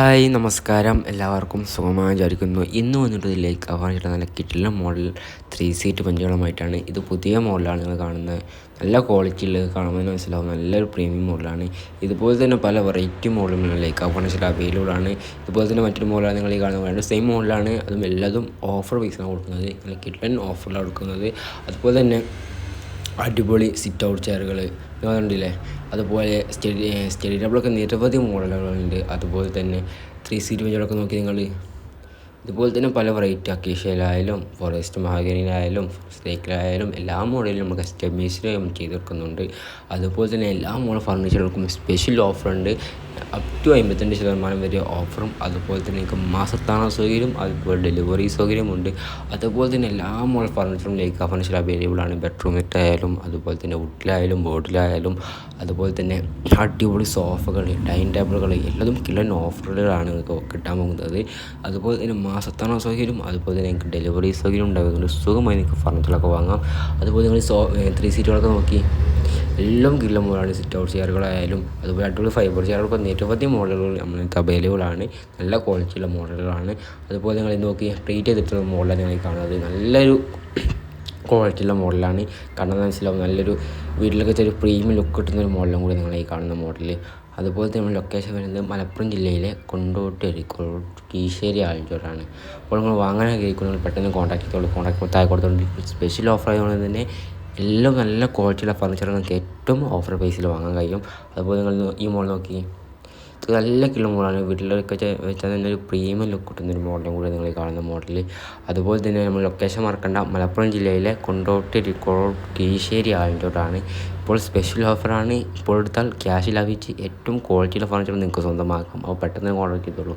Hi നമസ്കാരം. എല്ലാവർക്കും സുഖമായി വിചാരിക്കുന്നു. ഇന്ന് വന്നിട്ട് ലൈക്ക് അവാനിട്ട് നല്ല കിട്ടില്ല മോഡൽ ത്രീ സീറ്റ് പഞ്ചുകളുമായിട്ടാണ്. ഇത് പുതിയ മോഡലാണ് നിങ്ങൾ കാണുന്നത്. നല്ല ക്വാളിറ്റി ഉള്ളത് കാണുമ്പോൾ മനസ്സിലാവും. നല്ലൊരു പ്രീമിയം മോഡലാണ്. ഇതുപോലെ തന്നെ പല വെറൈറ്റി മോഡലും ലൈക്ക് അവാനിച്ചിട്ട് അവൈലബിൾ ആണ്. ഇതുപോലെ തന്നെ മറ്റൊരു മോഡലാണ് നിങ്ങൾ ഈ കാണുന്നത്. സെയിം മോഡലാണ് അതും എല്ലാതും ഓഫർ പൈസ കൊടുക്കുന്നത്. നല്ല കിട്ടൻ ഓഫറിലാണ് കൊടുക്കുന്നത്. അതുപോലെ തന്നെ അടിപൊളി സിറ്റ് ഔട്ട് ചെയറുകൾ കണ്ടില്ലേ? അതുപോലെ സ്റ്റഡി സ്റ്റഡി ടേബിളൊക്കെ നിരവധി മോഡലുകളുണ്ട്. അതുപോലെ തന്നെ ത്രീ സീറ്റ് ബെഞ്ചുകളൊക്കെ നോക്കി നിങ്ങൾ. ഇതുപോലെ തന്നെ പല വെറൈറ്റി അക്കേഷ്യയിലായാലും ഫോറസ്റ്റ് മഹാഗനിയിലായാലും സ്നേക്കിലായാലും എല്ലാ മോഡലിലും നമ്മൾ കസ്റ്റമൈസ്ഡ് ചെയ്ത് കൊടുക്കുന്നുണ്ട് അതുപോലെ തന്നെ എല്ലാ മോഡൽ ഫർണിച്ചറുകൾക്കും സ്പെഷ്യൽ ഓഫറുണ്ട് അപ് ടു അമ്പത്തിരണ്ട് ശതമാനം വരെ ഓഫറും അതുപോലെ തന്നെ നിങ്ങൾക്ക് മാസത്താണ സൗകര്യം അതുപോലെ ഡെലിവറി സൗകര്യമുണ്ട്. അതുപോലെ തന്നെ എല്ലാ മോൾ ഫർണിച്ചറും ലൈക്ക് ഫർണിച്ചർ അവൈലബിൾ ആണ്. ബെഡ്റൂം ഇട്ടായാലും അതുപോലെ തന്നെ വുഡിലായാലും ബോർഡിലായാലും അതുപോലെ തന്നെ അടിപൊളി സോഫകൾ ഡൈനിങ് ടേബിളുകൾ എല്ലാതും കിലൻ ഓഫറുകളാണ് നിങ്ങൾക്ക് കിട്ടാൻ പോകുന്നത്. അതുപോലെ തന്നെ മാസത്താണ സൗകര്യം അതുപോലെ തന്നെ നിങ്ങൾക്ക് ഡെലിവറി സൗകര്യം ഉണ്ടാകുന്നുണ്ട് സുഖമായി നിങ്ങൾക്ക് ഫർണിച്ചറൊക്കെ വാങ്ങാം. അതുപോലെ നിങ്ങൾ സോ ത്രീ സീറ്റുകളൊക്കെ നോക്കി. എല്ലാം കില്ല മോഡലാണ് സിറ്റ് ഔട്ട് ചെയറുകളായാലും അതുപോലെ അടിപൊളി ഫൈബർ ചെയറുകളൊക്കെ നിരവധി മോഡലുകൾ അവൈലബിൾ ആണ് നല്ല ക്വാളിറ്റിയുള്ള മോഡലുകളാണ് അതുപോലെ നിങ്ങൾ നോക്കി ട്രീറ്റ് ചെയ്തിട്ടുള്ള മോഡലാണ് നിങ്ങൾ കാണുന്നത്. നല്ലൊരു ക്വാളിറ്റിയുള്ള മോഡലാണ് കണ്ടാൽ മനസ്സിലാവും നല്ലൊരു വീട്ടിലൊക്കെ ചെറിയ പ്രീമിയം ലുക്ക് കിട്ടുന്ന ഒരു മോഡലും കൂടി നിങ്ങൾ ഈ കാണുന്ന മോഡൽ അതുപോലെ തന്നെ നമ്മൾ ലൊക്കേഷൻ വരുന്നത് മലപ്പുറം ജില്ലയിലെ കൊണ്ടോട്ടി കീശ്ശേരി ആലഞ്ചോടാണ്. അപ്പോൾ നിങ്ങൾ വാങ്ങാൻ ആഗ്രഹിക്കുന്നവർ പെട്ടെന്ന് കോൺടാക്ട് ചെയ്തോളൂ. കോൺടാക്ട് താഴെ കൊടുത്തോണ്ട് സ്പെഷ്യൽ ഓഫർ ആയതുകൊണ്ട് തന്നെ എല്ലാം നല്ല ക്വാളിറ്റിയുള്ള ഫർണിച്ചർ നിങ്ങൾക്ക് ഏറ്റവും ഓഫർ പ്രൈസിൽ വാങ്ങാൻ കഴിയും. അതുപോലെ നിങ്ങൾ ഈ മോൾ നോക്കി. ഇത് നല്ല കിലോ മോഡലാണ് വീട്ടിലൊക്കെ വെച്ചാൽ തന്നെ ഒരു പ്രീമിയം ലുക്ക് കിട്ടുന്ന ഒരു മോഡലും കൂടി നിങ്ങൾ കാണുന്ന മോഡൽ അതുപോലെ തന്നെ നമ്മൾ ലൊക്കേഷൻ മറക്കേണ്ട. മലപ്പുറം ജില്ലയിലെ കൊണ്ടോട്ടി കീശ്ശേരി ആലിന്റോട്ടാണ് ഇപ്പോൾ സ്പെഷ്യൽ ഓഫറാണ് ഇപ്പോൾ എടുത്താൽ ക്യാഷ് ലാഭിച്ച് ഏറ്റവും ക്വാളിറ്റിയുള്ള ഫർണിച്ചർ നിങ്ങൾക്ക് സ്വന്തമാക്കാം. അപ്പോൾ പെട്ടെന്ന് കോൺടാക്ട് ചെയ്തോളൂ.